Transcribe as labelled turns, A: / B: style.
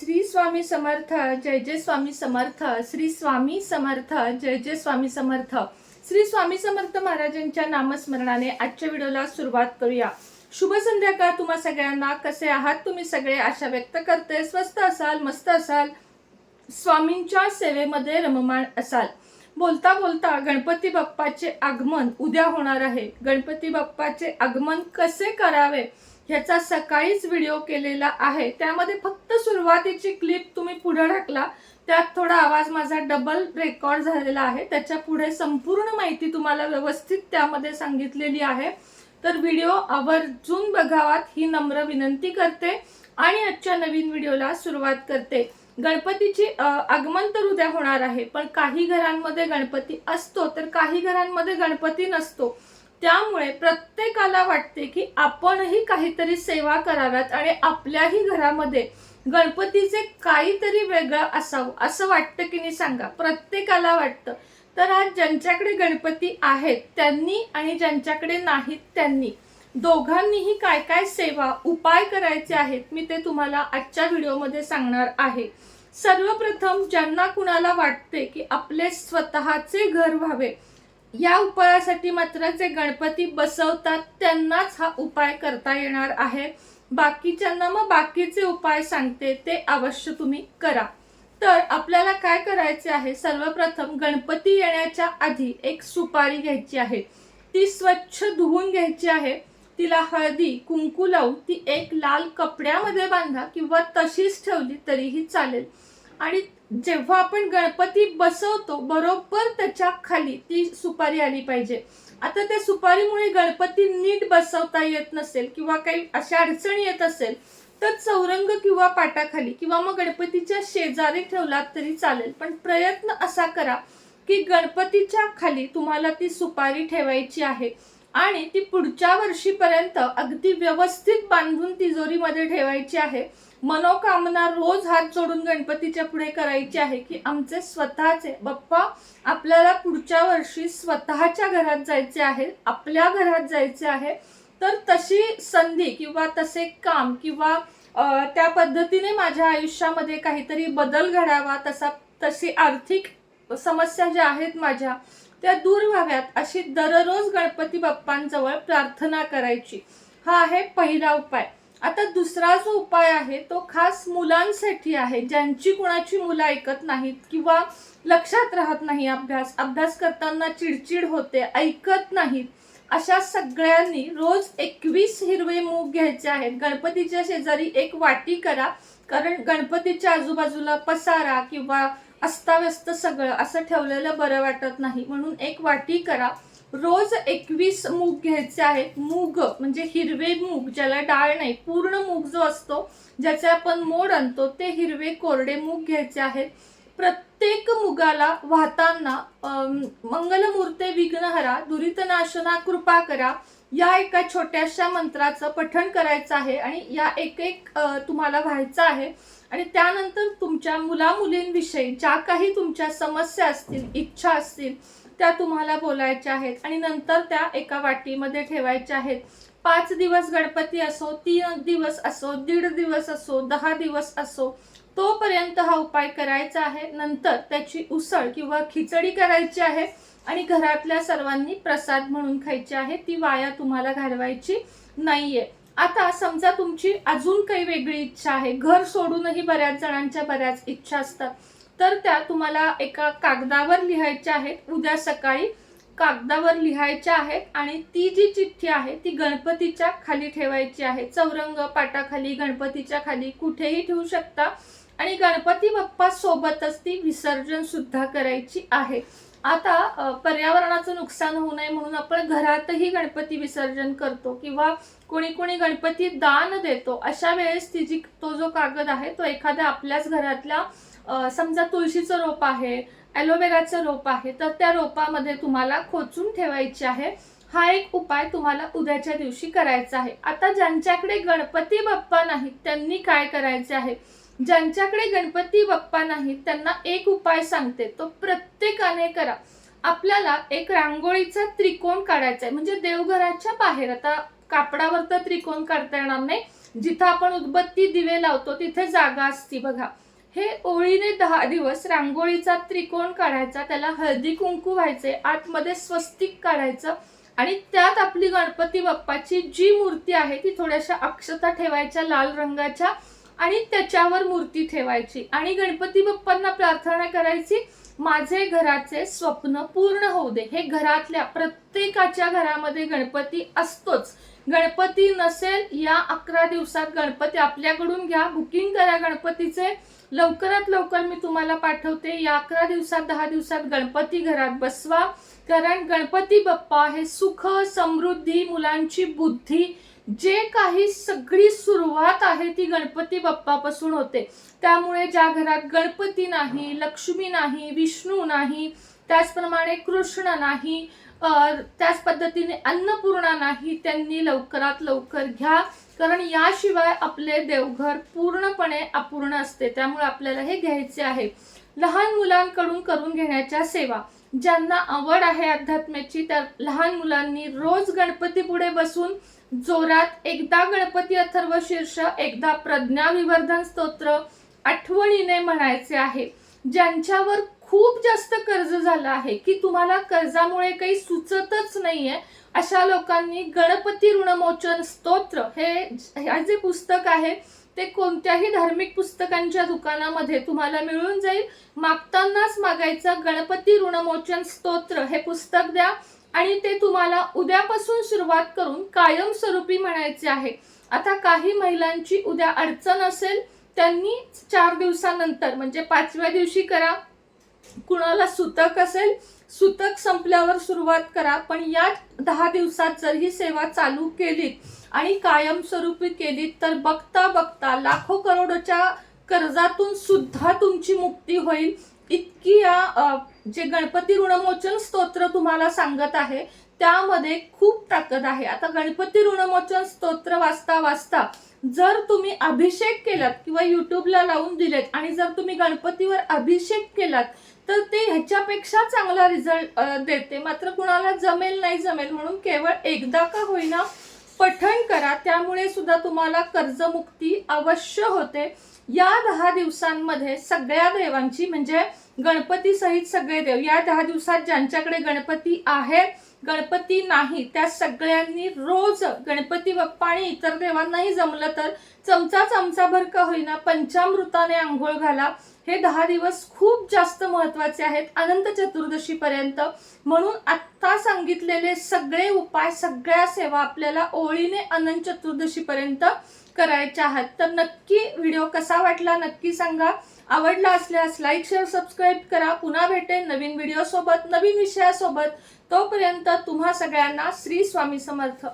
A: श्री स्वामी समर्थ जय जय स्वामी समर्थ श्री स्वामी समर्थ जय जय स्वामी समर्थ. श्री स्वामी समर्थ महाराजांच्या नामस्मरणाने आजच्या व्हिडिओला सुरुवात करूया. शुभ संध्याकाळ तुम्हा सगळ्यांना. कसे आहात तुम्ही सगळे? आशा व्यक्त करते. स्वस्त असाल मस्त असाल. स्वामींच्या सेवेमध्ये रममाण असाल. बोलता बोलता गणपती बाप्पाचे आगमन उद्या होणार आहे. गणपती बाप्पाचे आगमन कसे करावे? ह्याचा सकाळीच व्हिडिओ केलेला आहे. त्यामध्ये फक्त सुरुवातीची क्लिप तुम्ही पुढे टाकला त्यात थोडा आवाज माझा डबल रेकॉर्ड झालेला आहे. त्याच्या पुढे संपूर्ण माहिती तुम्हाला व्यवस्थित त्यामध्ये सांगितलेली आहे. तर व्हिडिओ आवर्जून बघावात ही नम्र विनंती करते आणि आजच्या नवीन व्हिडिओला सुरुवात करते. गणपतीची आगमन तर उद्या होणार आहे पण काही घरांमध्ये गणपती असतो तर काही घरांमध्ये गणपती नसतो. त्यामुळे प्रत्येकाला वाटते की आपणही काहीतरी सेवा कराव्यात आणि आपल्याही घरामध्ये गणपतीचे काहीतरी वेगळं असावं असं वाटतं की नाही सांगा? प्रत्येकाला वाटतं. तर आज ज्यांच्याकडे गणपती आहेत त्यांनी आणि ज्यांच्याकडे नाहीत त्यांनी दोघांनीही काय काय सेवा उपाय करायचे आहेत मी ते तुम्हाला आजच्या व्हिडिओमध्ये सांगणार आहे. सर्वप्रथम ज्यांना कुणाला वाटते की आपले स्वतःचे घर व्हावे या उपायासाठी मात्र जे गणपती बसवतात त्यांनाच हा उपाय करता येणार आहे. बाकीच्यांना मग बाकीचे उपाय सांगते ते अवश्य तुम्ही करा. तर आपल्याला काय करायचे आहे? सर्वप्रथम गणपती येण्याच्या आधी एक सुपारी घ्यायची आहे. ती स्वच्छ धुवून घ्यायची आहे. तिला हळदी कुंकू लावून ती एक लाल कपड्यामध्ये बांधा किंवा तशीच ठेवली तरीही चालेल. आणि जेव्हा आपण गणपती बसवतो बरोबर त्याच्याखाली ती सुपारी आली पाहिजे. आता त्या सुपारीमुळे गणपती नीट बसवता येत नसेल किंवा काही अशा अडचणी येत असेल तर चौरंग किंवा पाटाखाली किंवा मग गणपतीच्या शेजारी ठेवलात तरी चालेल. पण प्रयत्न असा करा की गणपतीच्या खाली तुम्हाला ती सुपारी ठेवायची आहे आणि ती पुढच्या वर्षीपर्यंत अगदी व्यवस्थित बांधून तिजोरीमध्ये ठेवायची आहे. मनोकामना रोज हात जोडून गणपतीच्या पुढे करायची आहे की आमचे स्वतःचे. बाप्पा आपल्याला पुढच्या वर्षी स्वतःच्या घरात जायचे आहे आपल्या घरात जायचे आहे. तर तशी संधी किंवा तसे काम किंवा त्या पद्धतीने माझ्या आयुष्यामध्ये काहीतरी बदल घडावा तसा तशी आर्थिक समस्या ज्या आहेत माझ्या त्या दूर व्हाव्यात अशी दररोज गणपती बाप्पांजवळ प्रार्थना करायची. हा आहे पहिला उपाय. आता दुसरा जो उपाय आहे तो खास मुलांसाठी आहे. ज्यांची कुणाची मुलं ऐकत नाहीत किंवा लक्षात राहत नाही अभ्यास अभ्यास करताना चिडचिड होते ऐकत नाहीत अशा सगळ्यांनी रोज एकवीस हिरवे मूग घ्यायचे आहेत. गणपतीच्या शेजारी एक वाटी करा कारण गणपतीच्या आजूबाजूला पसारा किंवा अस्ताव्यस्त सगळं असं ठेवलेलं बरं वाटत नाही. म्हणून एक वाटी करा. रोज एकवीस मूग घ्यायचे आहेत. मूग म्हणजे हिरवे मूग ज्याला डाळ नाही पूर्ण मूग जो असतो ज्याचे आपण मोड आणतो ते हिरवे कोरडे मूग घ्यायचे आहेत. प्रत्येक मुगाला वाहताना मंगलमूर्ते विघ्नहरा दुरितनाशना कृपा करा. या एका छोट्याशा मंत्राचं पठण करायचं आहे आणि या एक एक तुम्हाला व्हायचं आहे. आणि त्यानंतर तुमच्या मुला मुलींविषयी ज्या काही तुमच्या समस्या असतील इच्छा असतील त्या तुम्हाला बोलायच्या आहेत आणि नंतर त्या एका वाटीमध्ये ठेवायच्या आहेत. पाच दिवस गणपती असो तीन दिवस असो दीड दिवस असो दहा दिवस असो तोपर्यंत हा उपाय करायचा आहे. नंतर त्याची उसळ किंवा खिचडी करायची आहे आणि घरातल्या सर्वांनी प्रसाद म्हणून खायची आहे. ती वाया तुम्हाला घालवायची नाहीये. आता समजा तुमची अजून काही वेगळी इच्छा आहे. घर सोडूनही बऱ्याच जणांच्या बऱ्याच इच्छा असतात. तर त्या तुम्हाला एका कागदावर लिहायच्या आहेत. उद्या सकाळी कागदावर लिहायच्या आहेत आणि ती जी चिठ्ठी आहे ती गणपतीच्या खाली ठेवायची आहे. चौरंग पाटाखाली गणपतीच्या खाली कुठेही ठेवू शकता आणि गणपती बाप्पा सोबतच ती विसर्जन सुद्धा करायची आहे. आता पर्यावरणाचं नुकसान होऊ नये म्हणून आपण घरातही गणपती विसर्जन करतो किंवा कोणी कोणी गणपती दान देतो. अशा वेळेस ती जी तो जो कागद आहे तो एखाद्या आपल्याच घरातल्या समजा तुळशीचं रोप आहे ॲलोवेराचं रोप आहे तर त्या रोपामध्ये तुम्हाला खोचून ठेवायचे आहे. हा एक उपाय तुम्हाला उद्याच्या दिवशी करायचा आहे. आता ज्यांच्याकडे गणपती बाप्पा नाहीत त्यांनी काय करायचे आहे? ज्यांच्याकडे गणपती बाप्पा नाहीत त्यांना एक उपाय सांगते. तो प्रत्येकाने करा. आपल्याला एक रांगोळीचा त्रिकोण काढायचा आहे. म्हणजे देवघराच्या बाहेर आता कापडावर तर त्रिकोण काढता येणार नाही. जिथं आपण उदबत्ती दिवे लावतो तिथे जागा असती बघा. हे ओळीने दहा दिवस रांगोळीचा त्रिकोण काढायचा त्याला हळदी कुंकू व्हायचे आतमध्ये स्वस्तिक काढायचं आणि त्यात आपली गणपती बाप्पाची जी मूर्ती आहे ती थोड्याशा अक्षता ठेवायच्या लाल रंगाच्या आणि त्याच्यावर मूर्ती ठेवायची. आणि गणपती बाप्पांना प्रार्थना करायची माझे घराचे स्वप्न पूर्ण होऊ दे. हे घरातल्या प्रत्येकाच्या घरामध्ये गणपती असतोच. गणपती नसेल या अकरा दिवसात गणपती आपल्याकडून घ्या. बुकिंग करा गणपतीचे. लवकरात लवकर मी तुम्हाला पाठवते. या अकरा दिवसात दहा दिवसात गणपती घरात बसवा. कारण गणपती बाप्पा हे सुख समृद्धी मुलांची बुद्धी जे काही सगळी सुरुवात आहे ती गणपती बाप्पापासून होते. त्यामुळे ज्या घरात गणपती नाही लक्ष्मी नाही विष्णू नाही त्याचप्रमाणे कृष्ण नाही त्याच पद्धतीने अन्नपूर्णा नाही त्यांनी लवकरात लवकर घ्या. कारण याशिवाय आपले देवघर पूर्णपणे अपूर्ण असते. त्यामुळे आपल्याला हे घ्यायचे आहे. लहान मुलांकडून करून घेण्याच्या सेवा. ज्यांना आवड आहे अध्यात्माची त्या लहान मुलांनी रोज गणपती पुढे बसून जोरात एकदा गणपती अथर्व शीर्ष एकदा प्रज्ञा विवर्धन स्तोत्र आठवणीने म्हणायचे आहे. ज्यांच्यावर खूप जास्त कर्ज झालं आहे की तुम्हाला कर्जामुळे काही सुचतच नाहीये अशा लोकांनी गणपती ऋणमोचन स्तोत्र हे हे जे पुस्तक आहे ते कोणत्याही धार्मिक पुस्तकांच्या दुकानामध्ये तुम्हाला मिळून जाईल. मागतानाच मागायचं गणपती ऋणमोचन स्तोत्र हे पुस्तक द्या आणि ते तुम्हाला उद्यापासून सुरुवात करून कायमस्वरूपी म्हणायचे आहे. आता काही महिलांची उद्या अडचण असेल त्यांनी चार दिवसानंतर म्हणजे पाचव्या दिवशी करा. कुणाला सुतक असेल सुतक संपल्यावर सुरुवात करा पण या दहा दिवसात जर ही सेवा चालू केलीत आणि कायमस्वरूपी केलीत तर बघता बघता लाखो करोडच्या कर्जातून सुद्धा तुमची मुक्ती होईल. इतकी या जे गणपती ऋणमोचन स्तोत्र तुम्हाला सांगत आहे त्यामध्ये खूप ताकद आहे. आता गणपती ऋणमोचन स्तोत्र वाचता वाचता जर तुम्ही अभिषेक केलात किंवा युट्यूबला लावून दिलेत आणि जर तुम्ही गणपतीवर अभिषेक केलात तर ते ह्याच्यापेक्षा चांगला रिझल्ट देते. मात्र कुणाला जमेल नाही जमेल म्हणून केवळ एकदा का होईना पठण करा. त्यामुळे सुद्धा तुम्हाला कर्जमुक्ती अवश्य होते. या दहा दिवसांमध्ये सगळ्या देवांची म्हणजे गणपती सहित सगळे देव या दहा दिवसात ज्यांच्याकडे गणपती आहेत गणपती नाही त्या सगळ्यांनी रोज गणपती बाप्पा आणि इतर देवांनाही जमलं तर चमचा चमचाभर का होईना पंचामृताने आंघोळ घाला. हे दहा दिवस खूप जास्त महत्त्वाचे आहेत अनंत चतुर्दशीपर्यंत. म्हणून आत्ता सांगितलेले सगळे उपाय सगळ्या सेवा आपल्याला ओळीने अनंत चतुर्दशीपर्यंत करायच्या आहेत. तर नक्की व्हिडिओ कसा वाटला नक्की सांगा. आवडला असल्यास लाईक शेअर सबस्क्राईब करा. पुन्हा भेटेन नवीन व्हिडिओसोबत नवीन विषयासोबत. तोपर्यंत तुम्हा सगळ्यांना श्री स्वामी समर्थ.